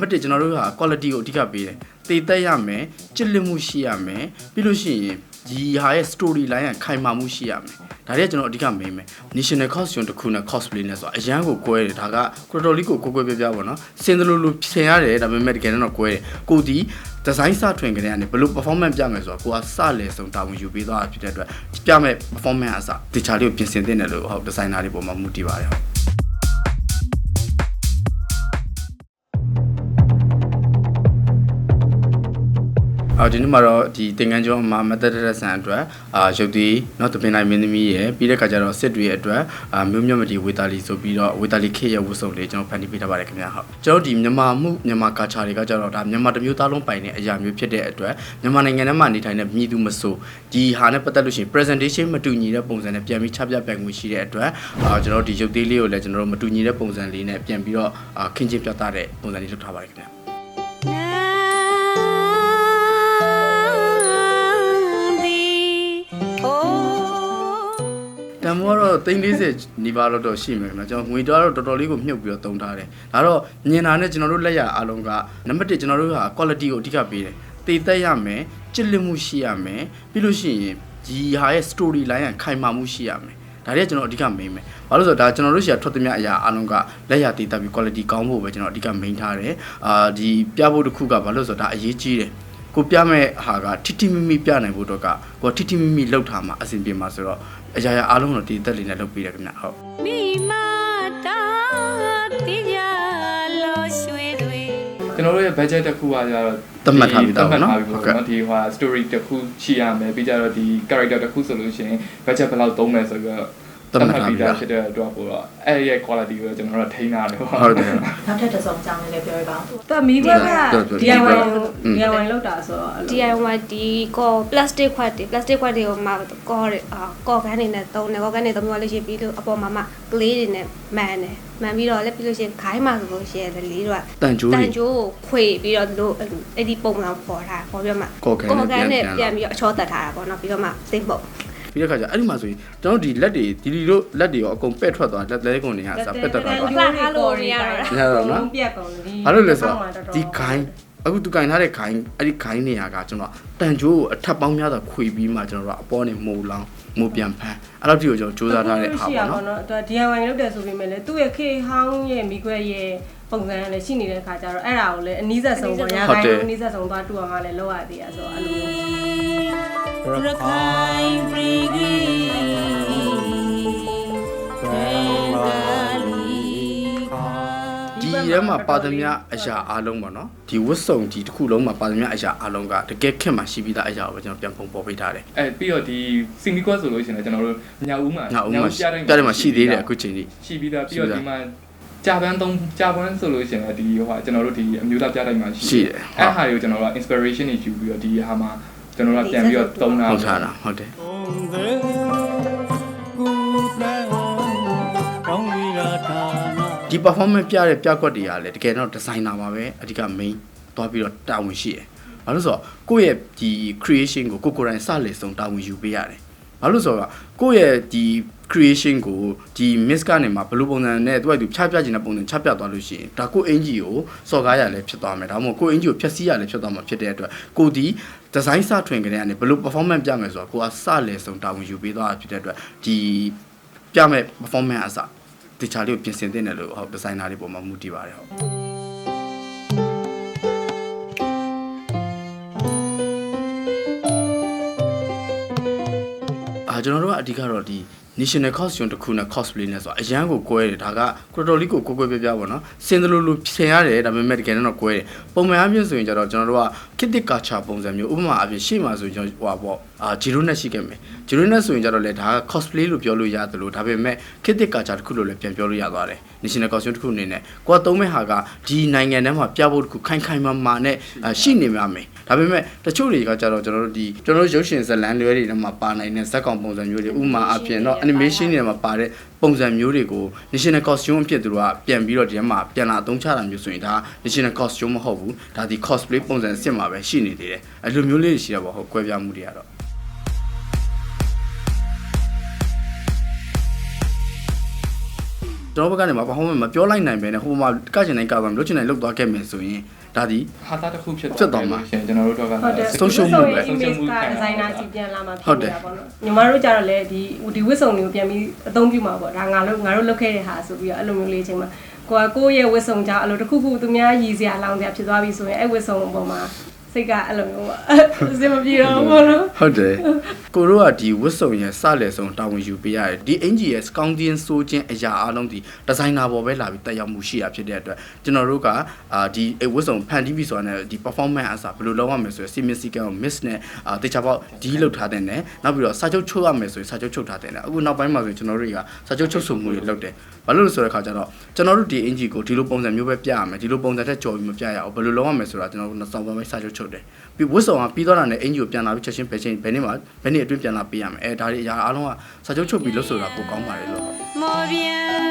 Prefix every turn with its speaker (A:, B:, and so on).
A: နံပါတ်1ကျွန်တော်တို့က quality ကိုအဓိကပေးတယ်တည်သက်ရမယ်ကြစ်လစ်မှုရှိရမယ်ပြီးလို့ရှိရင်ဒီဟာရဲ့ story line ကခိုင်မာမှုရှိရမယ်ဒါတွေကကျွန်တော်အဓိက main ပဲ national costume တစ်ခုနဲ့ cosplay နဲ့ဆိုတော့အရန်ကိုကွဲတယ်ဒါကကိုတော်လေးကိုကိုကွဲပြပြပါတော့စင်သလိုလိုဖြင်ရတယ်ဒါပေမဲ့တကယ်တော့ကွဲတယ်ကိုဒီ design စထွင်ကြတဲ့ကနေဘယ်လို performance ပြမယ်ဆိုတော့ကိုကစလဲဆုံးတာဝန်ယူပေးသွားတာဖြစ်တဲ့အတွက်ပြမဲ့ performance အစတခြားလေးကိုပြင်ဆင်သင့်တယ်လို့ဟုတ် designer တွေပုံမှာမူတည်ပါတယ်ဟုတ် အော်ဒီနေ့မှာတော့ဒီတင်ငန်းကျောင်းမှာမသက်တဲ့ဆန်အတွက်အာရုပ်သေးเนาะတပင်နိုင်မင်းသမီးရယ်ပြီးတဲ့ခါကျတော့စစ်တွေရဲ့အတွက်အာမျိုးမြတ်မတီဝေတာလီဆိုပြီးတော့ဝေတာလီခေတ်ရဲ့ဝတ်စုံလေးကျွန်တော်ဖန်တီးပေးထားပါတယ်ခင်ဗျာဟုတ်ကျွန်တော်ဒီမြန်မာမှုမြန်မာကာချာတွေကကျတော့ဒါမြန်မာတစ်မျိုးသားလုံးပိုင်တဲ့အရာမျိုးဖြစ်တဲ့အတွက်မြန်မာနိုင်ငံထဲမှာနေထိုင်တဲ့မြည်သူမဆိုဒီဟာနဲ့ပတ်သက်လို့ရှိရင် presentation မတူညီတဲ့ပုံစံနဲ့ပြန်ပြီးချပြပြိုင်မှုရှိတဲ့အတွက်အာကျွန်တော်ဒီရုပ်သေးလေးကိုလည်းကျွန်တော်တို့မတူညီတဲ့ပုံစံလေးနဲ့ပြန်ပြီးတော့အာခင်းချင်းပြသတဲ့ပုံစံလေးလုပ်ထားပါတယ်ခင်ဗျာ တန်မိုးကတော့340နီးပါးလောက်တော့ရှိမယ်ခင်ဗျာကျွန်တော်ငွေတော့တော်တော်လေးကိုမြုပ်ပြီးတော့တုံထားတယ်ဒါတော့မြင်တာနဲ့ကျွန်တော်တို့လက်ရအားလုံးကနံပါတ်1ကျွန်တော်တို့က quality ကိုအဓိကပေးတယ်တည်သက်ရမယ်ကြစ်လစ်မှုရှိရမယ်ပြီးလို့ရှိရင်ဒီဟာရဲ့ story line ကခိုင်မာမှုရှိရမယ်ဒါတွေကကျွန်တော်အဓိက main ပဲဘာလို့လဲဆိုတော့ဒါကျွန်တော်တို့ရှာထွက်သမျှအရာအားလုံးကလက်ရတည်သက်ပြီး quality ကောင်းဖို့ပဲကျွန်တော်အဓိက main ထားတယ်အာဒီပြဖို့တစ်ခုကဘာလို့လဲဆိုတော့ဒါအရေးကြီးတယ် ကိုပြမဲ့ဟာကထိထိမိမိပြနိုင်ဖို့တော့ကကိုထိထိမိမိလောက်ထားမှာအဆင်ပြေမှာဆိုတော့အရာရာအားလုံးတော့ဒီသက်လေးနဲ့လုပ်ပေးတယ်ခင်ဗျဟုတ်
B: မိမတာတိကြလို့ရွှေတွေ
C: ကျွန်တော်တို့ရဲ့ budget တစ်ခုကကြတော့
A: သတ်မှတ်ထားပြီးသား
C: သတ်မှတ်
A: ပေါ့နော်
C: ထားပြီး
A: ဟုတ်
C: ပေါ့
A: ကဲ့
C: နော်ဒီဟို story တစ်ခုရှိရမယ်ပြီးကြတော့ဒီ character တစ်ခုဆိုလို့ရှိရင် budget ဘယ်လောက်သုံးမယ်ဆိုပြီးတော့
A: သတ်မှတ်ထားပြီးသား
C: ဖြစ်တဲ့အတွက်ပို့တော့အဲ့ဒီရဲ့ quality ကိုကျွန်တော်တို့ထိန်းထားတယ်ပေါ့
A: ဟုတ်တယ်
D: နောက်ထပ်တစ်စုံကြောင်းလေးလည်းပြောရပါဦး
E: သူကမီးခွက်က
A: ဟုတ်တယ်
E: DIY
A: อืม
E: DIY လောက်တာဆိုတော့အဲ့လို
B: DIY ဒီကော plastic ခွက်တွေ plastic ခွက်တွေကိုမှကောတွေအာကောကန်းနေနဲ့တုံးတယ်ကောကန်းနေတုံးပြီးလို့ရှိရင်ပြီးလို့အပေါ်မှာမှကလေးတွေနဲ့မှန်တယ်မှန်ပြီးတော့လည်းပြီးလို့ရှိရင်ခိုင်းမှဆိုလို့ရှိရင်လေးတို့က
A: တန်ကြိုး
B: တ
A: တွေ
B: န်ကြိုးကိုခွေပြီးတော့တို့အဲ့ဒီပုံစံပေါ်ထားပေါ်ပြီးတော့မှ
A: ကော်ကန်းနဲ့
B: ကန်းနဲ့
A: ပြန်
B: ပြန်
A: လာ
B: ပြီးတော့အချောတက်ထားတာပေါ့နော်ပြီးတော့မှစိတ်ပုတ်
A: ပြီးတဲ့ခါကျအဲ့ဒီမှာဆိုရင်ကျွန်တော်တို့ဒီလက်တွေဒီဒီတို့လက်တွေရောအကုန်ပက်ထွက်သွားလက်လက်ကုန်တွေကစပက်တက်သွားတာ
B: လှထားလို့မရတော့တာ
A: ရတော့နော်
E: ပြက်ကုန်ပြီ
A: ဘာလို့လဲဆိုတော့ဒီခိုင်းအခုသူကင်ထားတဲ့ခိုင်းအဲ့ဒီခိုင်းနေရာကကျွန်တော်တန်ကြိုးကိုအထက်ပေါင်းများစွာခွေပြီးမှကျွန်တော်တို့ကအပေါ်နေမိုးလောင်းမိုးပြန်ဖမ်းအဲ့လောက်ထိကိုကျွန်တော်စူးစမ်းထားတဲ့ဟာပေါ့နော်
E: နော်သူက DIY လုပ်တယ်ဆိုပေမဲ့လည်းသူ့ရဲ့ခေဟောင်းရဲ့မိခွက်ရဲ့ပုံစံလည်းရှိနေတဲ့ခါကျတော့အဲ့ဒါကိုလည်းအနည်းဆက်ဆုံးပေါ့ရာခိုင်အနည်းဆက်ဆုံးသွားတူအောင်ကလည်းလောက်ရသေးရဆိုတော့အဲ့လို
A: ဒီထဲမှာပါသမျှအရာအားလုံးပေါ့နော်ဒီဝတ်စုံဒီတစ်ခုလုံးမှာပါသမျှအရာအားလုံးကတကယ်ခက်မှရှိပြီးသားအရာကိုပဲကျွန်တော်ပြန်ပုံပေါ်ပေးထားတယ်
C: အဲပြီးတော့ဒီ semi quest ဆိုလို့ရှိရင်လည်းကျွန်တော်တို့ညဦးမှာ
A: ငါဦးမှာ
C: ပြတိုင်း
A: ပြတယ်မှာရှိသေးတယ်အခုချိန်ကြီး
C: ရှိပြီးသားပြီးတော့ဒီမှာကြာပန်းသုံးကြာပန်းဆိုလို့ရှိရင်လည်းဒီဟိုဟာကျွန်တော်တို့ဒီအမျိုးသားပြတိုင်းမှာရှိ
A: ရှိတယ်
C: အဲ့ဟာတွေကိုကျွန်တော်တို့က inspiration တွေယူပြီးတော့ဒီဟာမှာ ကျွန်တော်တို့ကပြန်ပြီးတော့သုံးတာ
A: ဟုတ်ထားတာဟုတ်တယ်ဒီ performance ပြတဲ့ပြကွက်တွေကလည်းတကယ်တော့ designer ပါပဲအဓိက main သွားပြီးတော့တာဝန်ရှိတယ်။ဘာလို့ဆိုတော့ကိုယ့်ရဲ့ဒီ creation ကိုကိုကိုယ်တိုင်စလေဆုံးတာဝန်ယူပေးရတယ်။ ဘာလို့ဆိုတော့ကိုယ့်ရဲ့ဒီ creation ကိုဒီ miss ကနေမှာဘယ်လိုပုံစံနဲ့သူကသူဖြားပြခြင်းတဲ့ပုံစံချပြသွားလို့ရှိရင်ဒါကိုယ့်အင်ဂျီကိုစော်ကားရလည်းဖြစ်သွားမယ်ဒါမှမဟုတ်ကိုယ့်အင်ဂျီကိုဖျက်ဆီးရလည်းဖြစ်သွားမှာဖြစ်တဲ့အတွက်ကိုဒီ design စထွင်ကြတဲ့ကနေဘယ်လို performance ပြမယ်ဆိုတော့ကိုကစလေဆုံးတာဝန်ယူပေးသွားတာဖြစ်တဲ့အတွက်ဒီပြမဲ့ performance အစတခြားလေးကိုပြင်ဆင်သင့်တယ်လို့ဟုတ်ဒီဇိုင်နာတွေပေါ်မှာမူတည်ပါတယ်ဟုတ် အာကျွန်တော်တို့ကအဓိကတော့ဒီ national costume တစ်ခုနဲ့ cosplay နဲ့ဆိုတော့အရန်ကိုကွဲတယ်ဒါကတော်တော်လေးကိုကိုကွဲပြပြပါတော့စင်သလိုလိုဆင်ရတယ်ဒါပေမဲ့တကယ်တော့ကွဲတယ်ပုံမှန်အပြင်ဆိုရင်ကျတော့ကျွန်တော်တို့က kit tit culture ပုံစံမျိုးဥပမာအပြင်ရှေ့မှာဆိုရင်ကျွန်တော်ဟိုပါပေါ့အာ zero net ရှိခဲ့မယ် zero net ဆိုရင်ကျတော့လေဒါက cosplay လို့ပြောလို့ရတယ်လို့ဒါပေမဲ့ kit tit culture တစ်ခုလို့လည်းပြန်ပြောလို့ရသွားတယ် national costume တစ်ခုအနေနဲ့ကိုကသုံးမဲ့ဟာကဒီနိုင်ငံထဲမှာပြဖို့တစ်ခုခိုင်ခိုင်မာမာနဲ့အာရှိနေမှာမယ် ဒါပေမဲ့တချို့တွေကကျတော့ကျွန်တော်တို့ဒီကျွန်တော်တို့ရုပ်ရှင်ဇာတ်လမ်းတွေတွေထဲမှာပါနိုင်တဲ့ဇာတ်ကောင်ပုံစံမျိုးတွေဥပမာအပြင်တော့ animation တွေမှာပါတဲ့ပုံစံမျိုးတွေကို national costume အဖြစ်သူတို့ကပြန်ပြီးတော့ဒီထဲမှာပြန်လာအသုံးချတာမျိုးဆိုရင်ဒါ national costume မဟုတ်ဘူးဒါဒီ cosplay ပုံစံအစ်စ်မှာပဲရှိနေသေးတယ်အဲ့လိုမျိုးလေးတွေရှိတာပေါ့ဟုတ်ကွဲပြားမှုတွေကတော့
B: ဒ
A: ကျွန်တော်ဘက်ကနေမှာ performance မပြောလိုက်နိုင်ပဲနဲ့ဟိုမှာကချင်တိုင်းကပါမလို့ချင်တိုင်းလောက်သွားခဲ့မယ်ဆိုရင် ဒါဒီ
C: ဟာတာတစ်ခုဖြစ်
A: ဖြစ်သွားမှာ
C: ရှင်ကျွန်တော်တို့တော့က
E: ဟုတ်တယ်
A: ဆုံးရှုံးမှုပဲ
E: ဆုံးရှုံးမှုကဒီဇိုင်နာစီပြန်လာမှာ
A: ဟု
E: ဖြစ်
A: တ်တယ်
E: နေတာပေါ့နော်ညီမတို့ကြတော့လေဒီဒီဝစ်စုံတွေကိုပြန်ပြီးအသုံးပြုမှာပေါ့ဒါငါတို့ငါတို့လုပ်ခဲ့တဲ့ဟာဆိုပြီးတော့အဲ့လိုမျိုးလေးအချိန်မှာကိုကကိုယ့်ရဲ့ဝစ်စုံကြောင့်အဲ့လိုတစ်ခုခုသူများရည်စရာလောင်စရာဖြစ်သွားပြီဆိုရင်အဲ့ဝစ်စုံအပေါ်မှာ စိတ်ကအဲ့လိုမျိုးပေါ့အစင်မပြေတော့ဘူးပေါ့နော်
A: ဟုတ်တယ်ကိုတို့ကဒီဝတ်စုံရဲ့စလဲဆုံးတာဝန်ယူပေးရတယ်ဒီအင်ဂျီရဲ့စကောင်းတင်းဆိုခြင်းအရာအလုံးဒီဒီဇိုင်နာပေါ်ပဲလာပြီးတက်ရောက်မှုရှိရဖြစ်တဲ့အတွက်ကျွန်တော်တို့ကအာဒီဝတ်စုံဖန်တီးပြီးဆိုတာနဲ့ဒီ performance အစားဘယ်လိုလုပ်ရမလဲဆိုရယ်စီမင်းစီကံကို miss နဲ့အာတေချာပေါက်ဒီလောက်ထားတဲ့နဲ့နောက်ပြီးတော့စာချုပ်ချုပ်ရမယ်ဆိုရင်စာချုပ်ချုပ်ထားတဲ့နဲ့အခုနောက်ပိုင်းမှာဆိုကျွန်တော်တို့တွေကစာချုပ်ချုပ်ဆိုမှုတွေလုပ်တယ်ဘာလို့လဲဆိုတဲ့ခါကျတော့ကျွန်တော်တို့ဒီအင်ဂျီကိုဒီလိုပုံစံမျိုးပဲပြရမယ်ဒီလိုပုံစံထက်ကြော်ပြီးမပြရအောင်ဘယ်လိုလုပ်ရမလဲဆိုတာကျွန်တော်တို့နောက်ဆောင်ပိုင်းစာချုပ်ချုပ်တယ်ပြီးဝတ်စုံကပြီးတော့တာနဲ့အင်ဂျီကိုပြန်လာပြီးချက်ချင်းပဲချင်းဘယ်နေ့မှဘယ်နေ့အတွင်းပြန်လာပေးရမယ်အဲဒါတွေအရာအားလုံးကစာချုပ်ချုပ်ပြီးလို့ဆိုတာကိုကောင်းပါတယ်လို့
F: 莫变